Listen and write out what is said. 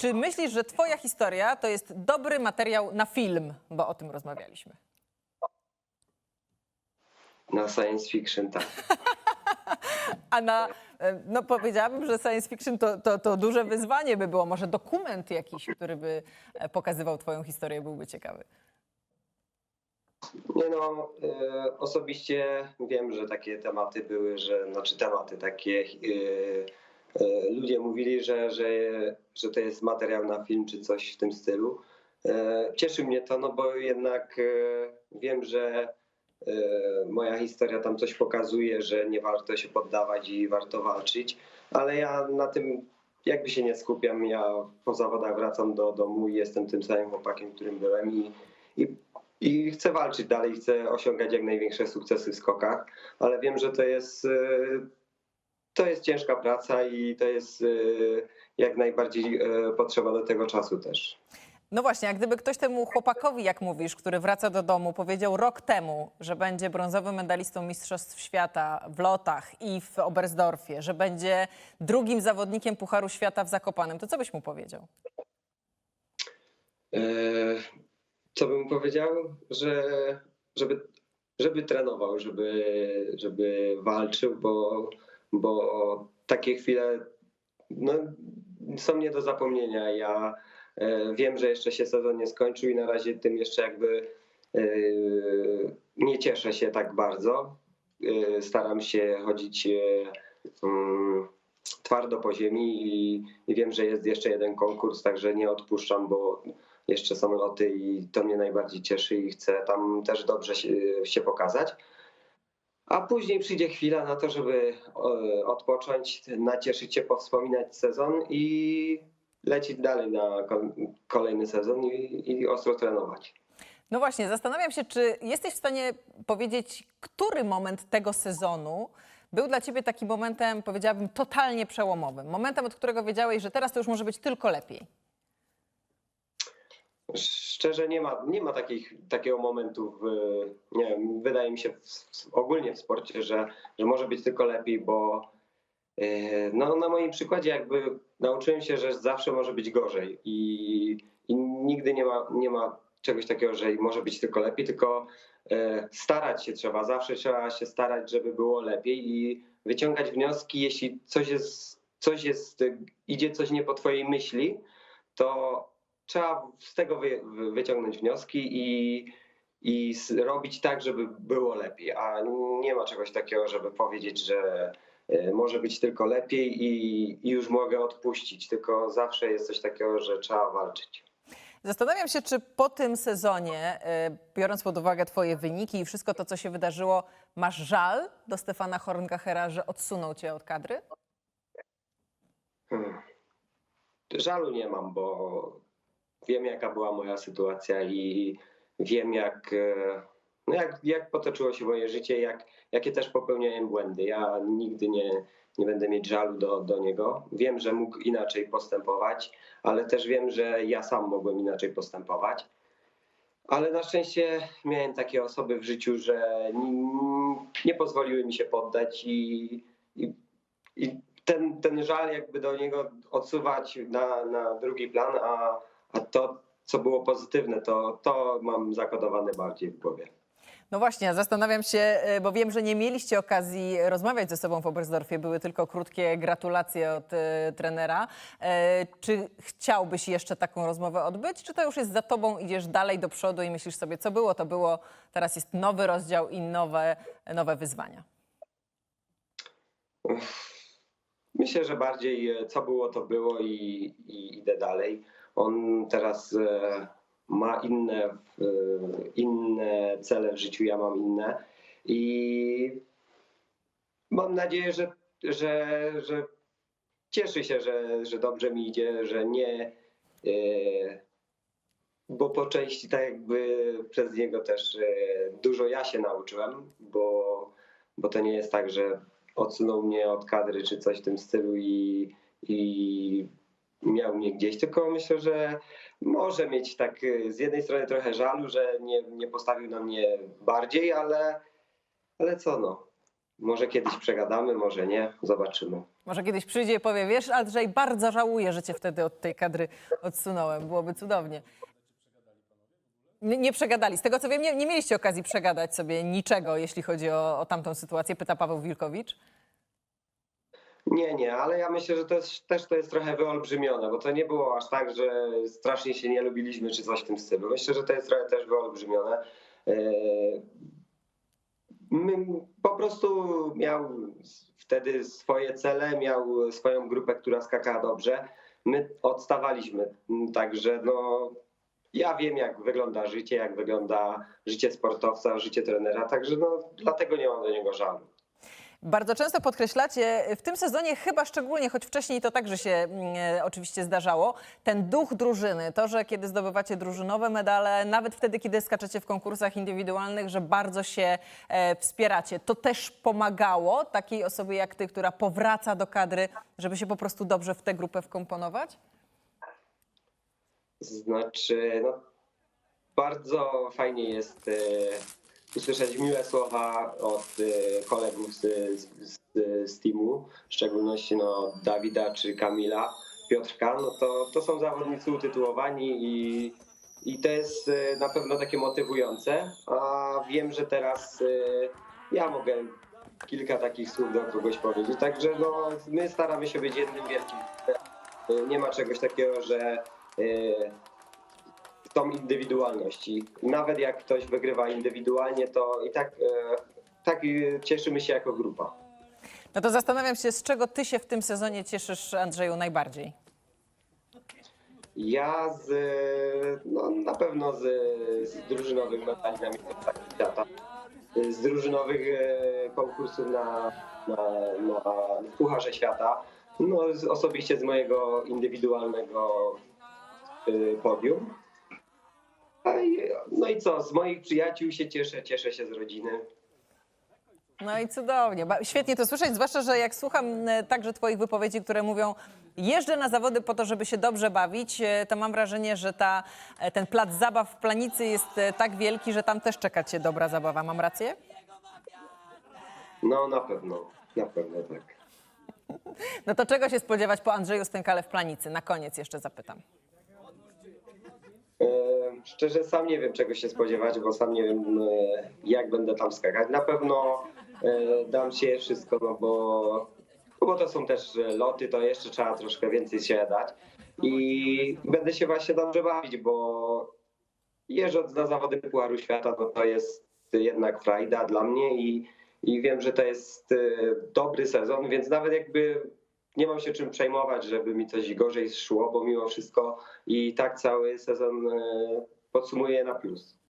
czy myślisz, że twoja historia to jest dobry materiał na film? Bo o tym rozmawialiśmy. Na science fiction, tak. A na, e, no powiedziałabym, że science fiction to, to, to duże wyzwanie by było. Może dokument jakiś, który by e, pokazywał twoją historię, byłby ciekawy. Nie no, e, osobiście wiem, że takie tematy były, że, znaczy tematy takie, ludzie mówili, że, że, że to jest materiał na film czy coś w tym stylu. E, cieszy mnie to, no bo jednak e, wiem, że e, moja historia tam coś pokazuje, że nie warto się poddawać i warto walczyć, ale ja na tym jakby się nie skupiam, ja po zawodach wracam do domu i jestem tym samym chłopakiem, którym byłem i, i i chcę walczyć dalej, chcę osiągać jak największe sukcesy w skokach, ale wiem, że to jest, e, to jest ciężka praca i to jest e, jak najbardziej e, potrzeba do tego czasu też. No właśnie, a gdyby ktoś temu chłopakowi, jak mówisz, który wraca do domu, powiedział rok temu, że będzie brązowym medalistą Mistrzostw Świata w lotach i w Oberstdorfie, że będzie drugim zawodnikiem Pucharu Świata w Zakopanem, to co byś mu powiedział? E, Co bym powiedział? Że żeby, żeby trenował, żeby, żeby walczył, bo, bo takie chwile no, są nie do zapomnienia. Ja e, wiem, że jeszcze się sezon nie skończył i na razie tym jeszcze jakby e, nie cieszę się tak bardzo. E, Staram się chodzić mm, twardo po ziemi i, wiem, że jest jeszcze jeden konkurs, także nie odpuszczam, bo jeszcze są loty i to mnie najbardziej cieszy i chcę tam też dobrze się pokazać. A później przyjdzie chwila na to, żeby e, odpocząć, nacieszyć się, powspominać sezon i lecieć dalej na ko- kolejny sezon i, i ostro trenować. No właśnie, zastanawiam się, czy jesteś w stanie powiedzieć, który moment tego sezonu był dla ciebie takim momentem, powiedziałabym, totalnie przełomowym. Momentem, od którego wiedziałeś, że teraz to już może być tylko lepiej. Szczerze nie ma, nie ma takich, takiego momentu, w, nie wiem, wydaje mi się w, ogólnie w sporcie, że, że może być tylko lepiej, bo e, no, na moim przykładzie jakby nauczyłem się, że zawsze może być gorzej i, i nigdy nie ma, nie ma czegoś takiego, że może być tylko lepiej, tylko e, starać się trzeba, zawsze trzeba się starać, żeby było lepiej i wyciągać wnioski, jeśli coś jest, coś jest, idzie coś nie po twojej myśli, to trzeba z tego wy, wy- wyciągnąć wnioski i, i robić tak, żeby było lepiej. A nie ma czegoś takiego, żeby powiedzieć, że e, może być tylko lepiej i, i już mogę odpuścić. Tylko zawsze jest coś takiego, że trzeba walczyć. Zastanawiam się, czy po tym sezonie, e, biorąc pod uwagę twoje wyniki i wszystko to, co się wydarzyło, masz żal do Stefana Horngachera, że odsunął cię od kadry? Hmm. Żalu nie mam, bo wiem, jaka była moja sytuacja i wiem, jak, e, no jak, jak potoczyło się moje życie, jak, jakie też popełniałem błędy. Ja nigdy nie, nie będę mieć żalu do, do niego. Wiem, że mógł inaczej postępować, ale też wiem, że ja sam mogłem inaczej postępować. Ale na szczęście miałem takie osoby w życiu, że nie, pozwoliły mi się poddać i, i, i ten, ten żal jakby do niego odsuwać na, na drugi plan, a, a to, co było pozytywne, to, to mam zakodowane bardziej w głowie. No właśnie, zastanawiam się, e, bo wiem, że nie mieliście okazji rozmawiać ze sobą w Oberstdorfie, były tylko krótkie gratulacje od e, trenera. E, czy chciałbyś jeszcze taką rozmowę odbyć, czy to już jest za tobą, idziesz dalej do przodu i myślisz sobie, co było, to było, teraz jest nowy rozdział i nowe, nowe wyzwania? Myślę, że bardziej e, co było, to było i, i idę dalej. On teraz e, ma inne, e, inne cele w życiu, ja mam inne i mam nadzieję, że, że, że cieszy się, że, że dobrze mi idzie, że nie. e, Bo po części tak jakby przez niego też dużo ja się nauczyłem, bo, bo to nie jest tak, że odsunął mnie od kadry czy coś w tym stylu i, i miał mnie gdzieś, tylko myślę, że może mieć tak y, z jednej strony trochę żalu, że nie, nie postawił na mnie bardziej, ale, ale co no. może kiedyś przegadamy, może nie, zobaczymy. Może kiedyś przyjdzie i powie, wiesz Andrzej, bardzo żałuję, że cię wtedy od tej kadry odsunąłem. Byłoby cudownie. Nie, nie przegadali. Z tego co wiem, nie, nie mieliście okazji przegadać sobie niczego, jeśli chodzi o, o tamtą sytuację, pyta Paweł Wilkowicz. Nie, nie, ale ja myślę, że to jest, też to jest trochę wyolbrzymione, bo to nie było aż tak, że strasznie się nie lubiliśmy czy coś w tym stylu. Myślę, że to jest trochę też wyolbrzymione. Eee, My, po prostu miał wtedy swoje cele, miał swoją grupę, która skakała dobrze. My odstawaliśmy, także no, ja wiem, jak wygląda życie, jak wygląda życie sportowca, życie trenera, także no, dlatego nie mam do niego żalu. Bardzo często podkreślacie, w tym sezonie chyba szczególnie, choć wcześniej to także się mm, e, oczywiście zdarzało, ten duch drużyny, to, że kiedy zdobywacie drużynowe medale, nawet wtedy, kiedy skaczecie w konkursach indywidualnych, że bardzo się e, wspieracie. To też pomagało takiej osobie jak ty, która powraca do kadry, żeby się po prostu dobrze w tę grupę wkomponować? Znaczy, no, bardzo fajnie jest e, usłyszeć miłe słowa od e, kolegów z, z, z, teamu, w szczególności no, Dawida czy Kamila, Piotrka. No to, to są zawodnicy utytułowani i, i to jest e, na pewno takie motywujące. A wiem, że teraz e, ja mogę kilka takich słów do kogoś powiedzieć. Także no, my staramy się być jednym wielkim. Nie ma czegoś takiego, że e, są indywidualności. Nawet jak ktoś wygrywa indywidualnie, to i tak, e, tak e, cieszymy się jako grupa. No to zastanawiam się, z czego ty się w tym sezonie cieszysz, Andrzeju, najbardziej? Ja z, no, na pewno z, z drużynowych medali na Mistrzostwach Świata, z drużynowych e, konkursów na, na, na Pucharze Świata, no, z, osobiście z mojego indywidualnego e, podium. No i co, z moich przyjaciół się cieszę, cieszę się z rodziny. No i cudownie. Ba- Świetnie to słyszeć, zwłaszcza, że jak słucham e, także Twoich wypowiedzi, które mówią, jeżdżę na zawody po to, żeby się dobrze bawić, e, to mam wrażenie, że ta, e, ten plac zabaw w Planicy jest e, tak wielki, że tam też czeka Cię dobra zabawa. Mam rację? No na pewno, na pewno tak. No to czego się spodziewać po Andrzeju Stękale w Planicy? Na koniec jeszcze zapytam. Szczerze sam nie wiem czego się spodziewać, bo sam nie wiem e, jak będę tam skakać. Na pewno e, dam się wszystko, no bo, no bo to są też loty, to jeszcze trzeba troszkę więcej się dać. I będę się właśnie dobrze bawić, bo jeżdżąc na zawody Pucharu Świata, no to jest jednak frajda dla mnie i, i wiem, że to jest e, dobry sezon, więc nawet jakby nie mam się czym przejmować, żeby mi coś gorzej szło, bo mimo wszystko i tak cały sezon e, podsumuję na plus.